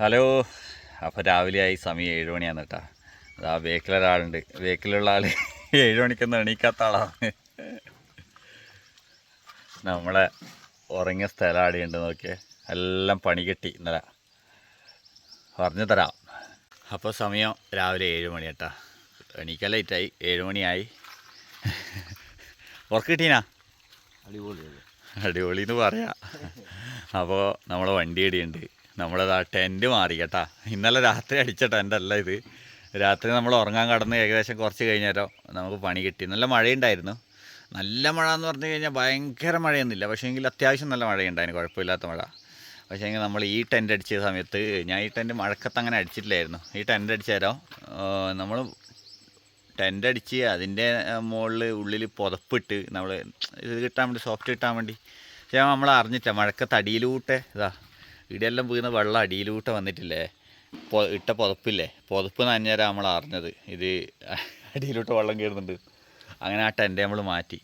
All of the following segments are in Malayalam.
ഹലോ. അപ്പോൾ ആയി സമയം ഏഴ് മണിയാണ് കേട്ടോ. അതാ ബേക്കിലൊരാളുണ്ട് ബേക്കിലുള്ള ആൾ ഏഴ് മണിക്കൊന്നും എണീക്കാത്ത ആളാണ് നമ്മളെ ഉറങ്ങിയ സ്ഥലം ആടെയുണ്ട് നോക്കിയേ. എല്ലാം പണി കെട്ടി ഇന്നലെ. പറഞ്ഞു തരാം. അപ്പോൾ സമയം രാവിലെ ഏഴ് മണി കേട്ടാ. എണീക്കാൻ ലേറ്റായി ഏഴ് മണിയായി. ഉറക്ക് കിട്ടീനാ? അടിപൊളി അടിപൊളി എന്ന് പറയാം. അപ്പോൾ നമ്മളെ വണ്ടി ഇടിയുണ്ട് നമ്മളത് ടെന്റ് മാറി കേട്ടാ ഇന്നലെ രാത്രി അടിച്ച ടെന്റല്ല ഇത്. രാത്രി നമ്മൾ ഉറങ്ങാൻ കടന്ന് ഏകദേശം കുറച്ച് കഴിഞ്ഞേരോ നമുക്ക് പണി കിട്ടി. നല്ല മഴയുണ്ടായിരുന്നു. നല്ല മഴ എന്ന് പറഞ്ഞു കഴിഞ്ഞാൽ ഭയങ്കര മഴയൊന്നുമില്ല. പക്ഷേ എങ്കിൽ അത്യാവശ്യം നല്ല മഴയുണ്ടായിരുന്നു. കുഴപ്പമില്ലാത്ത മഴ. പക്ഷേ എങ്കിൽ നമ്മൾ ഈ ടെന്റ് അടിച്ച സമയത്ത് ഞാൻ ഈ ടെന്റ് മഴക്കത്ത് അങ്ങനെ അടിച്ചിട്ടില്ലായിരുന്നു. ഈ ടെന്റ് അടിച്ചാലോ നമ്മൾ ടെന്റ് അടിച്ച് അതിന്റെ മുകളിൽ ഉള്ളിൽ പുതപ്പിട്ട് നമ്മൾ ഇത് കിട്ടാൻ വേണ്ടി സോഫ്റ്റ് കിട്ടാൻ വേണ്ടി. പക്ഷേ നമ്മൾ അറിഞ്ഞിട്ടില്ല. മഴക്കത്ത് അടിയിലൂട്ടെ ഇതാ ഇടിയെല്ലാം വീണ വെള്ളം അടിയിലൂട്ട് വന്നിട്ടില്ലേ? ഇട്ട പുതപ്പില്ലേ? പുതപ്പ് നനഞ്ഞാൽ നമ്മൾ അറിഞ്ഞത്. ഇത് അടിയിലോട്ട് വെള്ളം കയറുന്നുണ്ട്. അങ്ങനെ ആ ടെന്റ് നമ്മൾ മാറ്റി.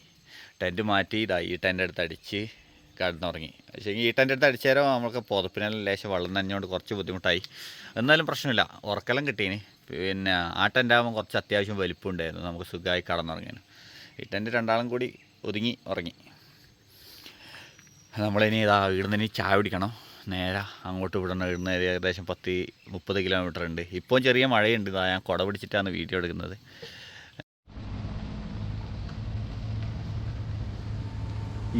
ടെന്റ് മാറ്റി ഇതാ ഈ ടെന്റ് അടുത്ത് അടിച്ച് കിടന്നുറങ്ങി. പക്ഷേ ഈ ടെന്റ് അടുത്ത് അടിച്ചേരം നമ്മൾക്ക് പുതപ്പിനെല്ലാം ലേശം വെള്ളം നനഞ്ഞുകൊണ്ട് കുറച്ച് ബുദ്ധിമുട്ടായി. എന്നാലും പ്രശ്നമില്ല. ഉറക്കെല്ലാം കിട്ടീന്. പിന്നെ ആ ടെന്റ് ആകുമ്പോൾ കുറച്ച് അത്യാവശ്യം വലിപ്പം ഉണ്ടായിരുന്നു നമുക്ക് സുഖമായി കടന്നുറങ്ങാൻ. ഈ ടെന്റ് രണ്ടാളും കൂടി ഒതുങ്ങി ഉറങ്ങി. നമ്മളിനി ഇതാ ഇവിടുന്ന് ഇനി ചായ കുടിക്കണം. നേരെ അങ്ങോട്ട് വിടണം. ഇവിടുന്ന് ഏകദേശം പത്ത് മുപ്പത് കിലോമീറ്റർ ഉണ്ട്. ഇപ്പോൾ ചെറിയ മഴയുണ്ട്. ഇതാ ഞാൻ കുട പിടിച്ചിട്ടാണ് വീഡിയോ എടുക്കുന്നത്.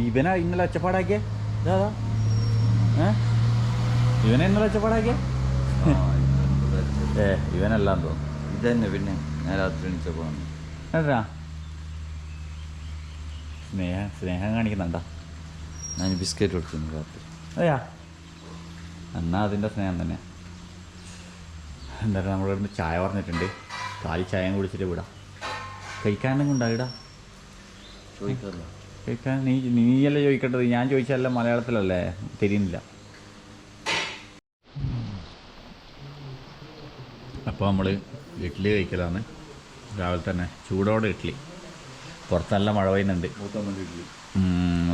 ഇവനാ ഇന്നലെ ഒച്ചപ്പാടാക്കിയേ? ഇതാ ഇവനെ ഇന്നലെ ഒച്ചപ്പാടാക്കിയേ? ഏ ഇവനെല്ലാം തോന്നുന്നു. ഇതന്നെ പിന്നെ. ഞാൻ രാത്രി എണീച്ചപ്പോൾ. കേട്ടാ സ്നേഹം സ്നേഹം കാണിക്കുന്നുണ്ടോ? ഞാൻ ബിസ്ക്കറ്റ് കൊടുക്കുന്നു രാത്രി. അതെയാ? എന്നാ അതിന്റെ സ്നേഹം തന്നെ. എന്തായാലും നമ്മളിവിടുന്ന് ചായ പറഞ്ഞിട്ടുണ്ട്. കാലി ചായയും കുടിച്ചിട്ട് വിടാം. കഴിക്കാനും കൊണ്ടാ ചോദിക്കാറില്ല കഴിക്കാൻ? നീ നീയല്ലേ ചോദിക്കേണ്ടത്? ഞാൻ ചോദിച്ചാലല്ല മലയാളത്തിലല്ലേ? തിരിയുന്നില്ല. അപ്പോൾ നമ്മൾ ഇഡ്ഡലി കഴിക്കലാണ്. രാവിലെ തന്നെ ചൂടോടെ ഇഡ്ഡലി. പുറത്ത് നല്ല മഴ പെയ്യുന്നുണ്ട്. ഇഡ്ഡലി.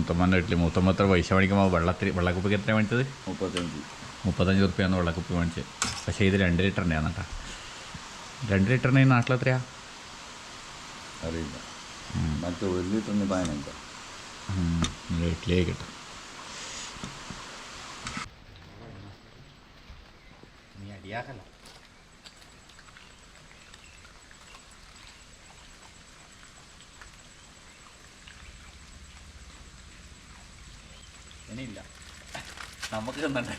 മുത്തമ്മന്റെ വീട്ടിൽ മുത്തമ്മ എത്ര പൈസ മേടിക്കുമ്പോൾ വെള്ളത്തിൽ വെള്ളക്കുപ്പിക്ക് എത്ര മേടിച്ചത്? മുപ്പത്തഞ്ച്. മുപ്പത്തഞ്ച് റുപ്യാണ് വെള്ളക്കുപ്പി മേടിച്ചത് പക്ഷേ ഇത് രണ്ട് ലിറ്ററിന്റെ ആണ് കേട്ടോ. രണ്ട് ലിറ്ററിന് ഈ നാട്ടിലെത്രയാ അറിയില്ല. മറ്റേ ഒരു ലിറ്ററിന് പതിനഞ്ചാണ് വീട്ടിലേക്ക് കിട്ടും. നീ അടിയാക്കല്ല ഇനിയില്ല. നമുക്ക് തന്നണ്ടേ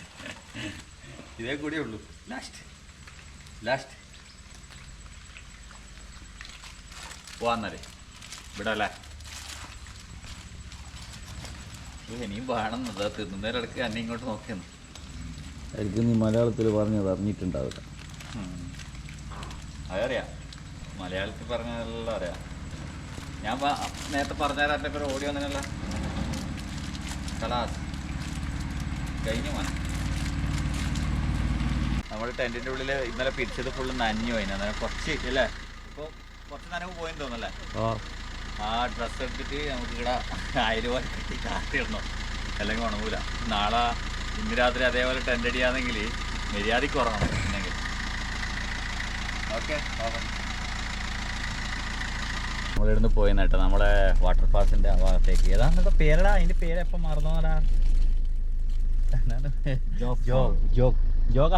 ഇതേ കൂടിയേ ഉള്ളൂ. ലാസ്റ്റ് ലാസ്റ്റ് പോവാന്നല്ലേ ഇവിടെ അല്ലേ ഇനിയും വേണം അതാ തിന്നുന്നേരടക്ക് അന്നെ ഇങ്ങോട്ട് നോക്കിയെന്ന്. എനിക്ക് നീ മലയാളത്തിൽ പറഞ്ഞത് അറിഞ്ഞിട്ടുണ്ടാവില്ല. അതറിയാം. മലയാളത്തിൽ പറഞ്ഞതെല്ലാം അറിയാം. ഞാൻ നേരത്തെ പറഞ്ഞാൽ എന്റെ പേര് ഓടി വന്നതല്ല കലാസ്. കഴിഞ്ഞു മോനെ നമ്മൾ ടെന്റിന്റെ ഉള്ളിൽ ഇന്നലെ പിരിച്ചത് ഫുള്ള് നനഞ്ഞു പോയിന് അന്നേരം കുറച്ച് അല്ലേ? ഇപ്പോൾ കുറച്ച് നനവ് പോയെന്ന് തോന്നല്ലേ ആ. ഡ്രസ്സ് എടുത്തിട്ട് നമുക്ക് ഇവിടെ ആയിരം രൂപ കെട്ടി കാത്തിടണം അല്ലെങ്കിൽ ഉണങ്ങൂല. നാളെ ഇന്ന് രാത്രി അതേപോലെ ടെന്റ് അടിയാണെങ്കിൽ മര്യാദയ്ക്ക് ഉറങ്ങണം എന്നെങ്കിൽ. ഓക്കെ നമ്മളിവിടുന്ന് പോയി കേട്ടോ നമ്മളെ വാട്ടർ ഫാൾസിന്റെ ആ ഭാഗത്തേക്ക്. ഏതാണ്ട് പേരടാ? അതിന്റെ പേര് എപ്പം മറന്നോടാ? ജോഗ?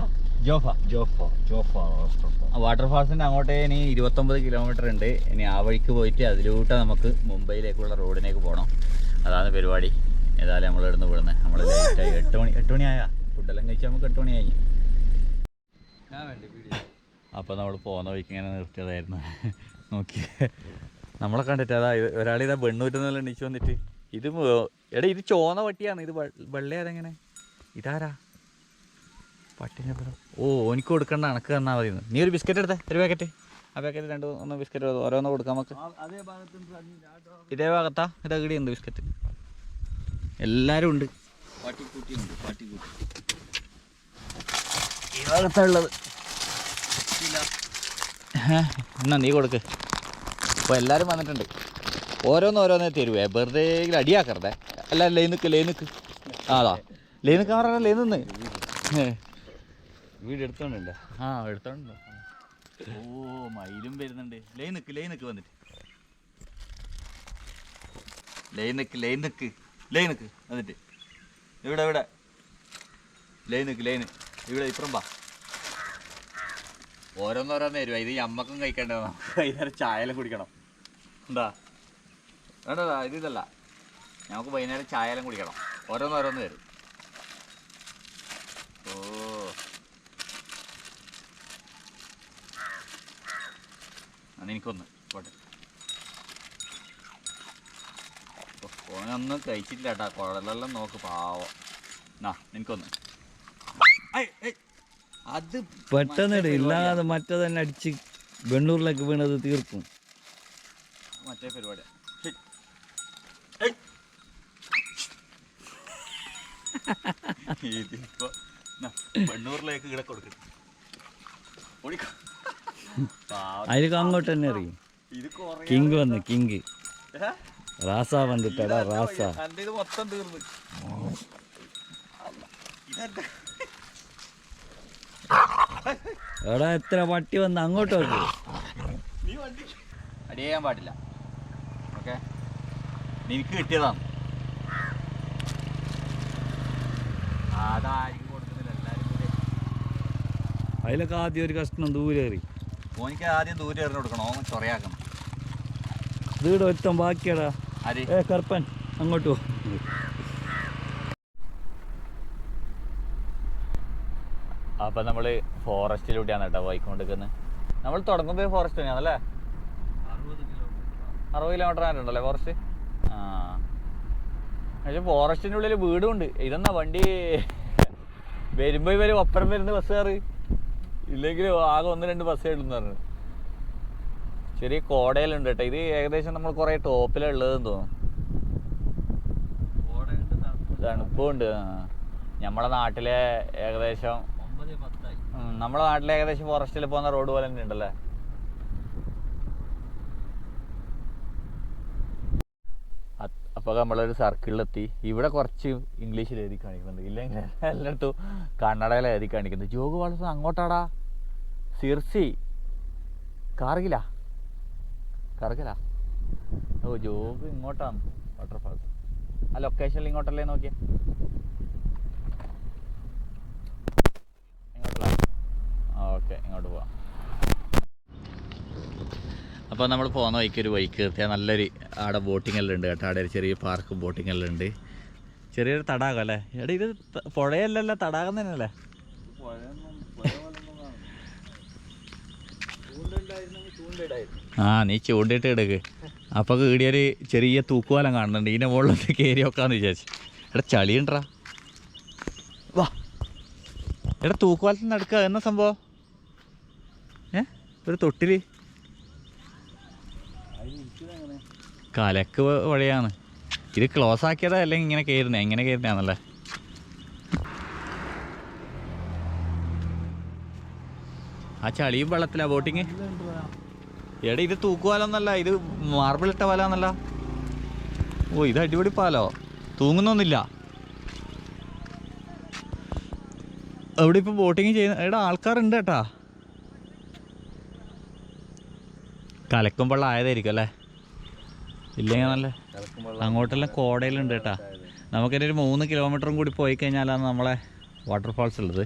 ജോഫ. ജോഫ. ജോഫ വാട്ടർ ഫാൾസിന്റെ അങ്ങോട്ടേ ഇനി ഇരുപത്തൊമ്പത് കിലോമീറ്റർ ഉണ്ട്. ഇനി ആ വഴിക്ക് പോയിട്ട് അതിലൂട്ട് നമുക്ക് മുംബൈയിലേക്കുള്ള റോഡിലേക്ക് പോകണം അതാണ് പരിപാടി. ഏതായാലും നമ്മൾ ഇവിടുന്ന് വിടുന്നത് നമ്മൾ ലേറ്റായി എട്ട് മണി എട്ട് മണി ആയാ ഫുഡെല്ലാം കഴിച്ചാൽ നമുക്ക് എട്ട് മണിയായി. അപ്പോൾ നമ്മൾ പോകുന്ന വഴിക്ക് ഇങ്ങനെ നിർത്തിയതായിരുന്നു. നോക്കി. നമ്മളെ കണ്ടിട്ട് അതാ ഒരാളിതാ വെണ്ണൂറ്റെന്നെല്ലാം എണീച്ച് വന്നിട്ട്. ഇത് എടാ ഇത് ചോന്ന പട്ടിയാണ് ഇത് വെള്ളയാതെങ്ങനെ ഇതാരാ? പട്ടിനെ ഓ എനിക്ക് കൊടുക്കണ്ട അണക്ക് തന്നാൽ മതി നീ ഒരു ബിസ്ക്കറ്റ് എടുത്തേ ഒരു പാക്കറ്റ് ആ പാക്കറ്റ് രണ്ട് ഒന്ന് ബിസ്ക്കറ്റ് ഓരോന്ന് കൊടുക്കാം നമുക്ക്. ഇതേ ഭാഗത്താ ഇതാ ഉണ്ട് ബിസ്ക്കറ്റ്. എല്ലാവരും ഉണ്ട്. പട്ടിക്കുട്ടിയുണ്ട് പട്ടിക്കുട്ടി ഈ ഭാഗത്താണുള്ളത് എന്നാ നീ കൊടുക്ക്. അപ്പോൾ എല്ലാരും വന്നിട്ടുണ്ട്. ഓരോന്ന് ഓരോന്നേ തരുവേ വെറുതെ അടിയാക്കരുതേ. അല്ല ലൈ നിക്ക് ലൈ നിക്ക്. ആ അതാ. ലേ നിൽക്കാൻ ലേന്ന് വീട് എടുത്തോണ്ടല്ലേ? ആ എടുത്തോണ്ടോ. ഓ മയിലും വരുന്നുണ്ട്. ലൈൻ നിക്ക് ലൈൻ നിക്ക് വന്നിട്ട്. ലൈൻ നിക്ക് ലൈൻ നിക്ക് ലൈൻ നിക്ക് വന്നിട്ട്. ഇവിടെ ഇവിടെ. ലൈൻ നിക്ക് ലൈൻ. ഇവിടെ ഇപ്പുറം വാ. ഓരോന്നോരോന്ന് തരുവാ. ഇത് ഞമ്മക്കും കഴിക്കേണ്ടത് നമുക്ക് വൈകുന്നേരം ചായലും കുടിക്കണം. എന്താ? വേണ്ടതാ ഇത് ഇതല്ല. നമുക്ക് വൈകുന്നേരം ചായലും കുടിക്കണം. ഓരോന്നോരോന്ന് തരും. ഓ. അന്ന് എനിക്കൊന്ന് പോട്ടെ. ഓനൊന്നും കഴിച്ചിട്ടില്ല കേട്ടാ കുഴലെല്ലാം നോക്ക് പാവം. നാ എനിക്കൊന്ന്. അത് പെട്ടെന്ന് ഇല്ലാതെ മറ്റേ തന്നെ അടിച്ച് വെണ്ണൂറിലേക്ക് വീണത് തീർക്കും. മറ്റേ. ഐ. ഇതിപ്പോ വെണ്ണൂറിലേക്ക് ഇവിടെ കൊടുക്കും. അതിലേക്ക് അങ്ങോട്ട് തന്നെ അറിയും. കിങ് വന്ന് കിങ്? റാസ വന്നിട്ടടാ റാസ. മൊത്തം തീർന്നു. എടാ എത്ര പട്ടി വന്ന് അങ്ങോട്ട് വന്നു. നീ വണ്ടി അടി ചെയ്യാൻ പാടില്ല. ഓക്കെ? നിനക്ക് കിട്ടിയതാണ്. അതായിരിക്കും അതിലൊക്കെ ആദ്യം ഒരു കഷ്ണം ദൂരേറി ഓനിക്ക് ആദ്യം ദൂരെ എറിഞ്ഞു കൊടുക്കണം ചൊറയാക്കണം വീട് ഒരുത്തം ബാക്കിയടാ. ഏ കറുപ്പൻ അങ്ങോട്ട് പോ അപ്പം നമ്മൾ ഫോറസ്റ്റിലൂടെയാണ് കേട്ടോ പോയിക്കൊണ്ടിരിക്കുന്നത് നമ്മൾ തുടങ്ങുമ്പോൾ ഫോറസ്റ്റ് തന്നെയാണല്ലേ? അറുപത് കിലോമീറ്റർ ആയിട്ടുണ്ടല്ലേ ഫോറസ്റ്റ് ആ. പക്ഷെ ഫോറസ്റ്റിന്റെ ഉള്ളിൽ വീടും ഉണ്ട് ഇതെന്നാ വണ്ടി? വരുമ്പോൾ ഇവർ ഒപ്പരം വരുന്ന ബസ്സുകാർ ഇല്ലെങ്കിൽ ആകെ ഒന്ന് രണ്ട് ബസ്സേ ഉള്ളൂ എന്ന് പറഞ്ഞു. ചെറിയ കോടയിലുണ്ട് കേട്ടോ ഇത് ഏകദേശം നമ്മൾ കുറേ ടോപ്പിലുള്ളതെന്ന് തോന്നുന്നു. തണുപ്പുണ്ട്. നമ്മളെ നാട്ടിലെ ഏകദേശം ഉം, നമ്മളെ നാട്ടിലെ ഏകദേശം ഫോറസ്റ്റിൽ പോകുന്ന റോഡ് പോലെ തന്നെ ഉണ്ടല്ലേ? അത്- അപ്പൊ നമ്മളൊരു സർക്കിളിലെത്തി ഇവിടെ കുറച്ച് ഇംഗ്ലീഷിൽ എഴുതി കാണിക്കുന്നുണ്ട്. ഇല്ലെങ്കിൽ എല്ലായിടത്തും കന്നഡയിൽ എഴുതി കാണിക്കുന്നത് ജോഗ് വളർത്തുന്ന അങ്ങോട്ടാടാ. സിർസി. കാർഗില. കാർഗില. ഓ ജോഗ് ഇങ്ങോട്ടാണ് വാട്ടർഫാൾസ് ആ ലൊക്കേഷനിൽ ഇങ്ങോട്ടല്ലേ നോക്കിയേ ഇങ്ങോട്ടല്ല ഓക്കെ ഇങ്ങോട്ട് പോവാം അപ്പോൾ നമ്മൾ പോകുന്ന വഴിക്ക് ഒരു വഴിക്ക് കൃത്യം നല്ലൊരു അവിടെ ബോട്ടിംഗ് എല്ലാം ഉണ്ട് കേട്ടോ. അവിടെ ചെറിയ പാർക്ക് ബോട്ടിംഗ് എല്ലാം ഉണ്ട്. ചെറിയൊരു തടാകം അല്ലേ? എടാ ഇത് പുഴയല്ലല്ലോ തടാകം തന്നെയല്ലേ? ആ നീ ചൂണ്ടിട്ട് എടുക്ക് അപ്പോൾ കീടിയൊരു ചെറിയ തൂക്കുവാലം കാണുന്നുണ്ട്. ഇതിന്റെ മുകളിലൊന്ന് കയറി വെക്കാന്ന് വിചാരിച്ചു. എടാ ചളിയുണ്ടാ വാ. എടാ തൂക്കുവാലത്തിൽ നടക്കുക എന്നാ സംഭവം? ഏ? ഒരു തൊട്ടിൽ? കലക്ക് വഴിയാണ്. ഇത് ക്ലോസ് ആക്കിയതാ അല്ലെങ്കിൽ ഇങ്ങനെ കയറുന്നേ? എങ്ങനെ കയറുന്നതാണല്ലേ ആ ചളിയും വെള്ളത്തിലാ ബോട്ടിങ് എടാ ഇത് തൂക്കുവാലൊന്നല്ല ഇത് മാർബിൾ ഇട്ട പാലാന്നല്ല. ഓ ഇത് അടിപൊളി പാലോ? തൂങ്ങുന്നൊന്നുമില്ല. അവിടെ ഇപ്പൊ ബോട്ടിങ് ചെയ്യുന്ന എടാ ആൾക്കാരുണ്ട് കേട്ടാ. ആയതായിരിക്കും അല്ലേ? ഇല്ലെങ്കിൽ നല്ല അങ്ങോട്ടെല്ലാം കോടയിലുണ്ട് കേട്ടാ. നമുക്കൊരു മൂന്ന് കിലോമീറ്ററും കൂടി പോയി കഴിഞ്ഞാലാണ് നമ്മളെ വാട്ടർഫാൾസ് ഉള്ളത്.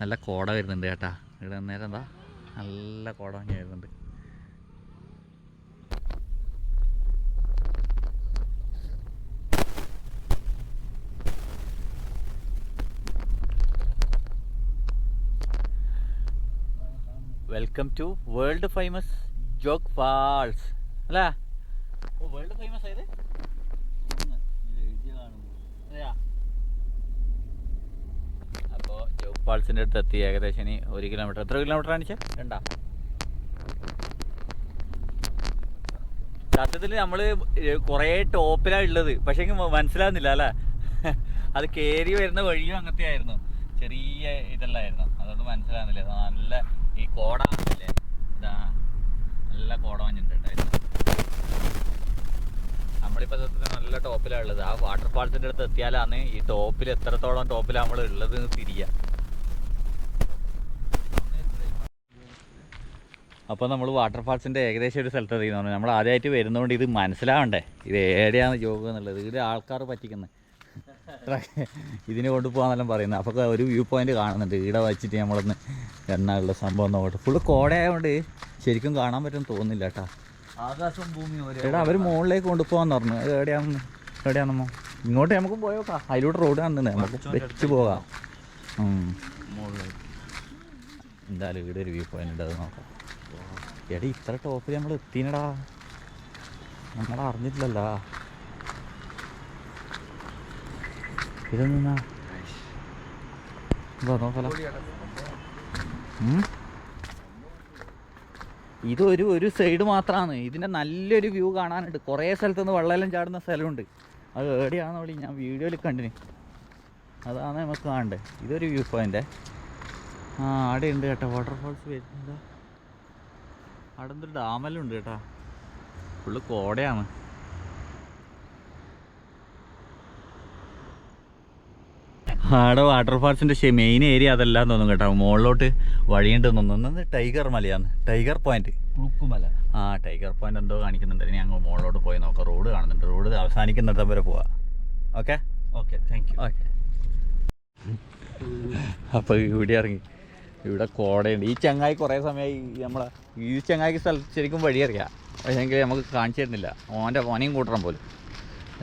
നല്ല കോട വരുന്നുണ്ട് കേട്ടാ. ഇവിടെ നേരം എന്താ? നല്ല കോട വരുന്നുണ്ട്. Welcome to world famous Jog falls അല്ലേ? വേൾഡ് ഫേമസ് ആയത് അപ്പോൾ ജോഗ് ഫാൾസിന്റെ അടുത്ത് എത്തി ഏകദേശം ഇനി ഒരു കിലോമീറ്റർ എത്ര കിലോമീറ്റർ കാണിച്ചേ രണ്ടാ. സത്യത്തിൽ നമ്മൾ കുറേ ടോപ്പിലാണ് ഉള്ളത്. പക്ഷേ മനസ്സിലാകുന്നില്ല അല്ലേ? അത് കയറി വരുന്ന വഴിയും അങ്ങനത്തെ ആയിരുന്നു ചെറിയ ഇതല്ലായിരുന്നു. അതുകൊണ്ട് മനസ്സിലാകുന്നില്ല നല്ല ഈ കോട അല്ലേ ഇതാ നല്ല കോട മഞ്ഞിട്ടുണ്ടായിരുന്നു നമ്മളിപ്പോൾ നല്ല ടോപ്പിലാണ് ഉള്ളത് ആ വാട്ടർഫാൾസിന്റെ അടുത്ത് എത്തിയാലാണ് ഈ ടോപ്പിൽ എത്രത്തോളം ടോപ്പിലാണ് നമ്മൾ ഉള്ളത് തിരിയുക അപ്പോൾ നമ്മൾ വാട്ടർഫാൾസിന്റെ ഏകദേശം ഒരു സ്ഥലത്ത് എത്തിക്കുന്നു നമ്മൾ ആദ്യമായിട്ട് വരുന്നതുകൊണ്ട് ഇത് മനസ്സിലാവണ്ടേ? ഇത് ഏടെയാണ് യോഗ എന്നുള്ളത്? ഇത് ആൾക്കാർ പറ്റിക്കുന്നത് ഇതിനെ കൊണ്ടുപോകാന്നെല്ലാം പറയുന്നത്. അപ്പോൾ ഒരു വ്യൂ പോയിന്റ് കാണുന്നുണ്ട്. ഇവിടെ വെച്ചിട്ട് നമ്മളൊന്ന് എണ്ണയുള്ള സംഭവം നോക്കട്ടെ. ഫുള്ള് കോടയായതുകൊണ്ട് ശരിക്കും കാണാൻ പറ്റും തോന്നുന്നില്ല കേട്ടാ ആകാശം ഭൂമി എടാ അവർ മുകളിലേക്ക് കൊണ്ടുപോകാന്ന് പറഞ്ഞു. അത് എവിടെയാണെന്ന്? എവിടെയാണെന്നോ? ഇങ്ങോട്ട് നമുക്ക് പോയോക്കാം. അതിലൂടെ റോഡ് കാണുന്നുണ്ട്. നമുക്ക് വെച്ച് പോകാം. എന്തായാലും ഇവിടെ ഒരു വ്യൂ പോയിന്റ് ഉണ്ട്. അത് നോക്കാം. എടാ ഇത്ര ടോപ്പിൽ നമ്മൾ എത്തിനടാ. നമ്മൾ ഇതൊന്നാ ഇതാ നോക്കല ഇതൊരു ഒരു സൈഡ് മാത്രമാണ് ഇതിന്റെ നല്ലൊരു വ്യൂ കാണാനുണ്ട്. കുറേ സ്ഥലത്തുനിന്ന് വെള്ളമെല്ലാം ചാടുന്ന സ്ഥലമുണ്ട്. അത് എവിടെയാണെന്ന് വിളി ഞാൻ വീഡിയോയിൽ കണ്ടിന്. അതാണ് നമുക്ക് കാണണ്ടേ. ഇതൊരു വ്യൂ പോയിന്റ് ആ അവിടെ ഉണ്ട് കേട്ടോ. വാട്ടർഫോൾസ് വരുന്നുണ്ടോ. അവിടെ എന്തൊരു ഡാമെല്ലാം ഉണ്ട് കേട്ടോ. ഫുള്ള് കോടയാണ്. ആടെ വാട്ടർഫാൾസിന്റെ മെയിൻ ഏരിയ അതല്ലാന്ന് തോന്നും കേട്ടോ. മുകളിലോട്ട് വഴിയുണ്ട് തോന്നുന്നത് ടൈഗർ മലയാണ് ടൈഗർ പോയിന്റ് ഉപ്പുമല. ആ ടൈഗർ പോയിന്റ് എന്തോ കാണിക്കുന്നുണ്ട്. ഇനി ഞങ്ങൾ മുകളിലോട്ട് പോയി നോക്കാം. റോഡ് കാണുന്നുണ്ട്. റോഡ് അവസാനിക്കുന്നിടം വരെ പോവാം. Okay okay thank you okay അപ്പോൾ ഇവിടെ ഇറങ്ങി. ഇവിടെ കോടയുണ്ട്. ഈ ചങ്ങായി കുറേ സമയമായി നമ്മളെ ഈ ചങ്ങായിക്ക് സ്ഥലത്ത് ശരിക്കും വഴി അറിയാം. പക്ഷേങ്കിൽ നമുക്ക് കാണിച്ചു തരുന്നില്ല. ഓന്റെ ഓനെയും കൂട്ടണം പോലും.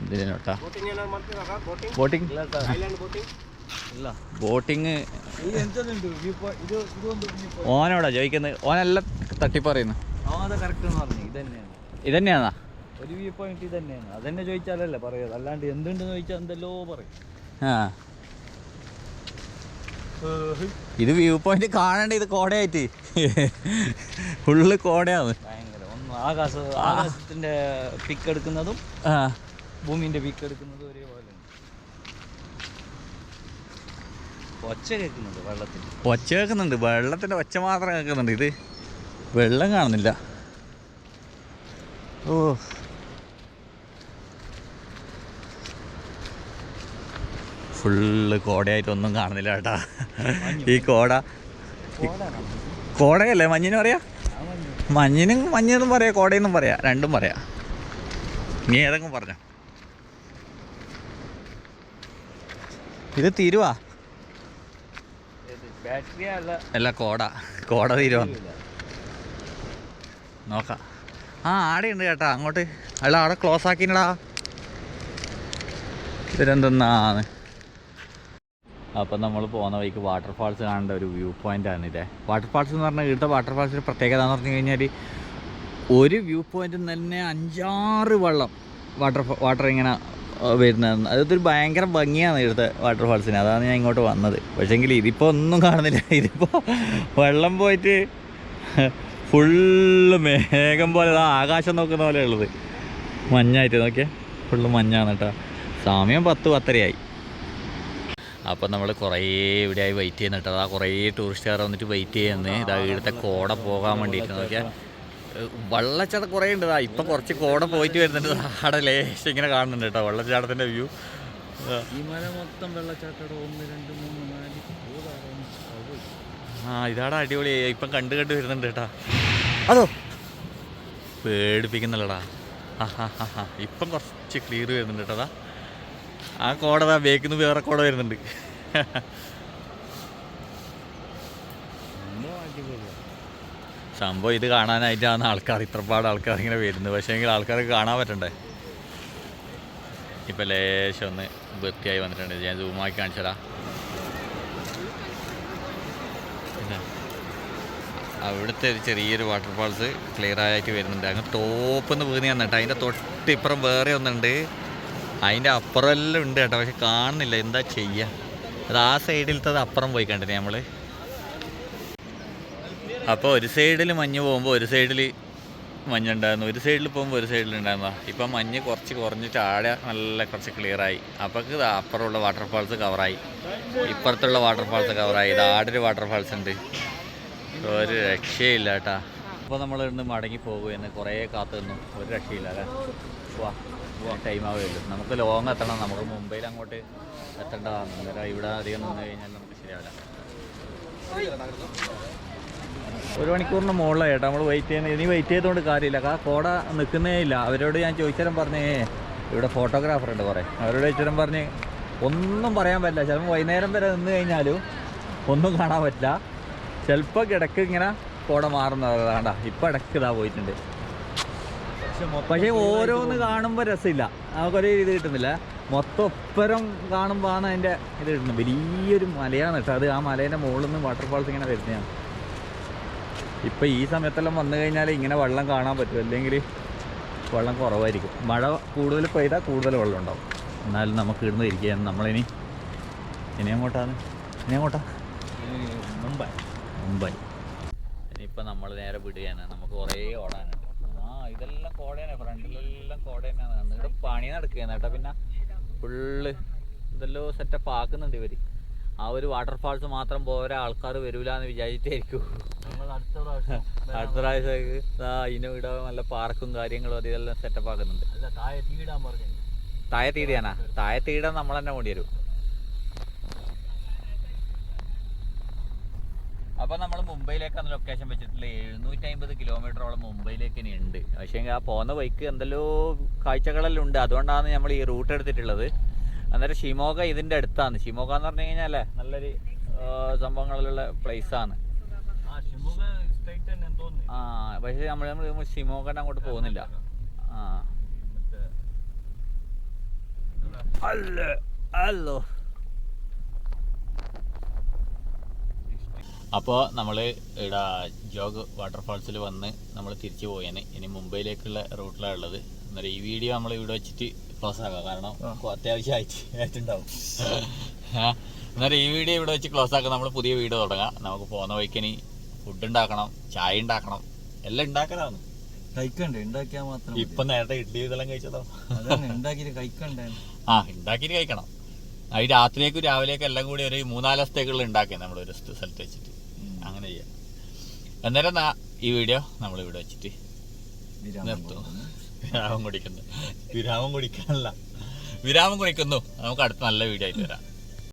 എന്തിനാ കേട്ടാ ബോട്ടിങ് ഓനോടാ ചോദിക്കുന്നത്. ഓനെല്ലാം തട്ടിപ്പറയുന്നു. ഇതന്നെയാണോ. ഒരു വ്യൂ പോയിന്റ് ഇതന്നെയാണ്. അതന്നെ ചോദിച്ചാലല്ലേ പറയുക. അല്ലാണ്ട് എന്തുണ്ടെന്ന് ചോദിച്ചാൽ എന്തല്ലോ പറയും. ഇത് വ്യൂ പോയിന്റ് കാണണ്ട? ഇത് കോടയായിട്ട്. ഫുള്ള് കോടയാണ്. ഭയങ്കര. ഒന്ന് ആകാശത്തിന്റെ പിക്ക് എടുക്കുന്നതും ഭൂമിന്റെ പിക്ക് എടുക്കുന്നതും ഒരേ ഒച്ച കേൾക്കുന്നുണ്ട് വെള്ളത്തിൽ. ഒച്ച കേൾക്കുന്നുണ്ട്. വെള്ളത്തിന്റെ ഒച്ച മാത്രം കേൾക്കുന്നുണ്ട്. ഇത് വെള്ളം കാണുന്നില്ല. ഓ. ഫുള്ള് കോടയായിട്ട് ഒന്നും കാണുന്നില്ല കേട്ടാ. ഈ കോട കോടയല്ലേ? മഞ്ഞിന് പറയാ? മഞ്ഞിനും മഞ്ഞെന്നും പറയാം കോടയെന്നും പറയാ രണ്ടും പറയാ. നീ ഏതെങ്കിലും പറഞ്ഞോ. ഇത് തീരുവാ? അല്ല കോട. കോട തീരുവാന്ന് നോക്ക. ആ ആടെയുണ്ട് കേട്ടാ അങ്ങോട്ട്. അല്ല അവിടെ ക്ലോസ് ആക്കിനടാ ഇവരെന്തെന്നാണ് അപ്പം നമ്മൾ പോകുന്ന വഴിക്ക് വാട്ടർഫാൾസ് കാണേണ്ട ഒരു വ്യൂ പോയിന്റ് ആണ് ഇതേ വാട്ടർഫാൾസ് എന്ന് പറഞ്ഞാൽ ഇവിടുത്തെ വാട്ടർഫാൾസിന്റെ പ്രത്യേകത എന്ന് പറഞ്ഞു കഴിഞ്ഞാൽ ഒരു വ്യൂ പോയിന്റിൽ തന്നെ അഞ്ചാറ് വെള്ളം വാട്ടർ വാട്ടർ ഇങ്ങനെ വരുന്നത് അതൊരു ഭയങ്കര ഭംഗിയാണ് ഇവിടുത്തെ വാട്ടർഫാൾസിന് അതാണ് ഞാൻ ഇങ്ങോട്ട് വന്നത്. പക്ഷേങ്കിൽ ഇതിപ്പോൾ ഒന്നും കാണുന്നില്ല. ഇതിപ്പോൾ വെള്ളം പോയിട്ട് ഫുള്ള് മേഘം പോലെ ആകാശം നോക്കുന്ന പോലെ ഉള്ളത്. മഞ്ഞായിട്ട് നോക്കിയേ. ഫുള്ള് മഞ്ഞാണ് കേട്ടോ സമയം പത്ത് പത്തരയായി. അപ്പം നമ്മൾ കുറേ ഇവിടെയായി വെയിറ്റ് ചെയ്യുന്നുണ്ട്. അതാ കുറേ ടൂറിസ്റ്റുകാർ വന്നിട്ട് വെയിറ്റ് ചെയ്യുന്നത് ഇതാ ഇവിടുത്തെ കോട പോകാൻ വേണ്ടിയിട്ട് നോക്കിയാൽ വെള്ളച്ചാട്ടം കുറേ ഉണ്ട് ഇതാ ഇപ്പം കുറച്ച് കോട പോയിട്ട് വരുന്നുണ്ട്. അവിടെ ലേശം ഇങ്ങനെ കാണുന്നുണ്ട് കേട്ടോ. വെള്ളച്ചാട്ടത്തിന്റെ വ്യൂ. ഈ മല മൊത്തം വെള്ളച്ചാട്ടം ഒന്ന് രണ്ട് മൂന്ന് നാല് ആ ഇതാടെ അടിപൊളി. ഇപ്പം കണ്ടു കണ്ടു വരുന്നുണ്ട് കേട്ടാ. അതോ? പേടിപ്പിക്കുന്നല്ലടാ. ആ ഹാ ഹാ ഹാ ഇപ്പം കുറച്ച് ക്ലിയർ വരുന്നുണ്ട് കേട്ടോ. ആ കോടതാ ബേക്കിൽ നിന്ന് വേറെ കോട വരുന്നുണ്ട്. അടിപൊളിയാണ് സംഭവം ഇത് കാണാനായിട്ടാണ് ആൾക്കാർ ഇത്രപാട് ആൾക്കാർ ഇങ്ങനെ വരുന്നത്. പക്ഷേ എങ്കിൽ ആൾക്കാർക്ക് കാണാൻ പറ്റണ്ടേ? ഇപ്പം ലേശം ഒന്ന് വൃത്തിയായി വന്നിട്ടുണ്ട്. ഞാൻ സൂമാക്കി കാണിച്ചതാ അവിടുത്തെ ഒരു ചെറിയൊരു വാട്ടർഫാൾസ് ക്ലിയർ ആയിട്ട് വരുന്നുണ്ട്. അങ്ങ് ടോപ്പ് നിന്ന് വീണ് വന്നിട്ട് അതിന്റെ തൊട്ടിപ്പുറം വേറെ ഒന്നുണ്ട്. അതിന്റെ അപ്പുറം എല്ലാം ഉണ്ട് കേട്ടോ. പക്ഷെ കാണുന്നില്ല. എന്താ ചെയ്യുക അത് ആ സൈഡിലത്തത് അപ്പുറം പോയി കണ്ടിന് നമ്മൾ അപ്പോൾ ഒരു സൈഡിൽ മഞ്ഞ് പോകുമ്പോൾ ഒരു സൈഡിൽ മഞ്ഞുണ്ടായിരുന്നു. ഒരു സൈഡിൽ പോകുമ്പോൾ ഒരു സൈഡിൽ ഉണ്ടായിരുന്നു. ഇപ്പം മഞ്ഞ് കുറച്ച് കുറഞ്ഞിട്ട് ആടെ നല്ല കുറച്ച് ക്ലിയറായി ഇത് അപ്പുറമുള്ള വാട്ടർഫാൾസ് കവറായി ഇപ്പുറത്തുള്ള വാട്ടർഫാൾസ് കവറായി ഇത് ആടെ ഒരു വാട്ടർഫാൾസ് ഉണ്ട്. ഒരു രക്ഷയില്ല കേട്ടാ. അപ്പോൾ നമ്മൾ ഇന്ന് മടങ്ങി പോകുമെന്ന് കുറേ കാത്തു നിന്നു. ഒരു രക്ഷയില്ല അല്ലേ? വാ ടൈം ആവുമല്ലോ നമുക്ക് ലോങ് എത്തണം. നമുക്ക് മുംബൈയിൽ അങ്ങോട്ട് എത്തേണ്ടതാണ്. അന്നേരം ഇവിടെ അധികം നിന്ന് കഴിഞ്ഞാൽ നമുക്ക് ശരിയാവില്ല. ഒരു മണിക്കൂറിന് മുകളിലാണ് ചേട്ടാ നമ്മൾ വെയിറ്റ് ചെയ്യുന്നത് ഇനി വെയിറ്റ് ചെയ്തുകൊണ്ട് കാര്യമില്ല. ആ കോട നിൽക്കുന്നേ ഇല്ല. അവരോട് ഞാൻ ചോദിച്ചാലും പറഞ്ഞേ ഇവിടെ ഫോട്ടോഗ്രാഫർ ഉണ്ട് കുറേ അവരോട് ചോദിച്ചാലും പറഞ്ഞ് ഒന്നും പറയാൻ പറ്റില്ല. ചിലപ്പോൾ വൈകുന്നേരം വരെ നിന്ന് കഴിഞ്ഞാലും ഒന്നും കാണാൻ പറ്റില്ല. ചിലപ്പോൾ കിടക്ക് ഇങ്ങനെ കോട മാറുന്നതാണ്ടാ ഇപ്പം ഇടയ്ക്ക് ഇതാ പോയിട്ടുണ്ട്. പക്ഷേ ഓരോന്ന് കാണുമ്പോൾ രസമില്ല. നമുക്കൊരു ഇത് കിട്ടുന്നില്ല. മൊത്തം ഒപ്പരം കാണുമ്പോൾ ആണ് അതിന്റെ ഇത് കിട്ടുന്നത്. വലിയൊരു മലയാണ് കേട്ടോ. അത് ആ മലേന്റെ മുകളിൽ നിന്ന് വാട്ടർഫാൾസ് ഇങ്ങനെ വരുന്നതാണ്. ഇപ്പം ഈ സമയത്തെല്ലാം വന്നു കഴിഞ്ഞാൽ ഇങ്ങനെ വെള്ളം കാണാൻ പറ്റും. അല്ലെങ്കിൽ വെള്ളം കുറവായിരിക്കും. മഴ കൂടുതൽ പെയ്താൽ കൂടുതൽ വെള്ളം ഉണ്ടാവും. എന്നാലും നമുക്ക് ഇടുന്ന ഇരിക്കുകയാണ്. നമ്മളിനി ഇനി അങ്ങോട്ടാണ് ഇനി അങ്ങോട്ടാ മുംബൈ. മുംബൈ. ഇനിയിപ്പോൾ നമ്മൾ നേരെ വിടുകയാണ്. നമുക്ക് കുറേ ഓടാനുണ്ട്. ആ ഇതെല്ലാം കോടയാണ് ഫ്രണ്ടിലെല്ലാം കോട തന്നെയാണ് ഇവിടെ പണി നടക്കുകയാണ് കേട്ടോ. പിന്നെ ഫുള്ള് ഇതെല്ലോ സെറ്റപ്പ് ആക്കുന്നുണ്ട് ഇവർ ആ ഒരു വാട്ടർഫാൾസ് മാത്രം പോരാ ആൾക്കാർ വരൂല എന്ന് വിചാരിച്ചിട്ടായിരിക്കും അടുത്ത പ്രാവശ്യം ഇതിന് ഇവിടെ നല്ല പാർക്കും കാര്യങ്ങളും അതെല്ലാം സെറ്റപ്പ് ആക്കുന്നുണ്ട്. താഴെ പറഞ്ഞു താഴെ തീടാൻ നമ്മൾ തന്നെ വേണ്ടി വരും. അപ്പൊ നമ്മൾ മുംബൈയിലേക്കാണ് ലൊക്കേഷൻ വെച്ചിട്ടുള്ള എഴുന്നൂറ്റി അമ്പത് കിലോമീറ്ററോളം മുംബൈയിലേക്ക് ഇനി ഉണ്ട്. പക്ഷേ ആ പോകുന്ന ബൈക്ക് എന്തെല്ലോ കാഴ്ചകളെല്ലാം ഉണ്ട്. അതുകൊണ്ടാണ് നമ്മൾ ഈ റൂട്ട് എടുത്തിട്ടുള്ളത്. അന്നേരം ഷിമോഗ ഇതിന്റെ അടുത്താണ്. ഷിമോഗ എന്ന് പറഞ്ഞു കഴിഞ്ഞാലേ നല്ലൊരു സംഭവങ്ങളിലുള്ള ആണ്. ആ പക്ഷേ നമ്മൾ നമ്മൾ ഷിമോഗന്റെ അങ്ങോട്ട് പോകുന്നില്ല. ആ. അല്ല അല്ലോ. അപ്പോൾ നമ്മൾ ഇവിടെ ജോഗ് വാട്ടർഫാൾസിൽ വന്ന് നമ്മൾ തിരിച്ചു പോയേനെ. ഇനി മുംബൈയിലേക്കുള്ള റൂട്ടിലാണ് ഉള്ളത്. അന്നേരം ഈ വീഡിയോ നമ്മൾ ഇവിടെ വെച്ചിട്ട് ക്ലോസ് ആക്കാം കാരണം അത്യാവശ്യം ആയിട്ട് ആയിട്ടുണ്ടാവും. ആ, ഈ വീഡിയോ ഇവിടെ വെച്ച് ക്ലോസ് ആക്കാം നമ്മൾ പുതിയ വീഡിയോ തുടങ്ങാം. നമുക്ക് പോകുന്ന വഴിക്കിനി ഫുഡ് ഉണ്ടാക്കണം ചായ ഉണ്ടാക്കണം എല്ലാം ഉണ്ടാക്കലാണ്. കഴിക്കണ്ടേ? ഉണ്ടാക്കിയാൽ മാത്രം ഇപ്പൊ നേരത്തെ ഇഡ്ഡലി ഇതെല്ലാം കഴിച്ചതോ. അതന്നെ ഉണ്ടാക്കിയിട്ട് കഴിക്കണ്ടേ? ആ ഉണ്ടാക്കിയിട്ട് കഴിക്കണം. അത് രാത്രിയേക്കും രാവിലേക്കും എല്ലാം കൂടി ഒരു മൂന്നാൽ ദിവസത്തേക്കുള്ള ഉണ്ടാക്കിയത് നമ്മൾ ഒരു സ്ഥ- സ്ഥലത്ത് വെച്ചിട്ട്. അങ്ങനെ ചെയ്യാം. അന്നേരം ഈ വീഡിയോ നമ്മൾ ഇവിടെ വെച്ചിട്ട് നിർത്തുന്നു. വിരാമം കുടിക്കുന്നു. വിരാമം കുടിക്കാനല്ല. വിരാമം കുടിക്കുന്നു നമുക്ക് അടുത്ത നല്ല വീഡിയോ ആയിട്ട് വരാം.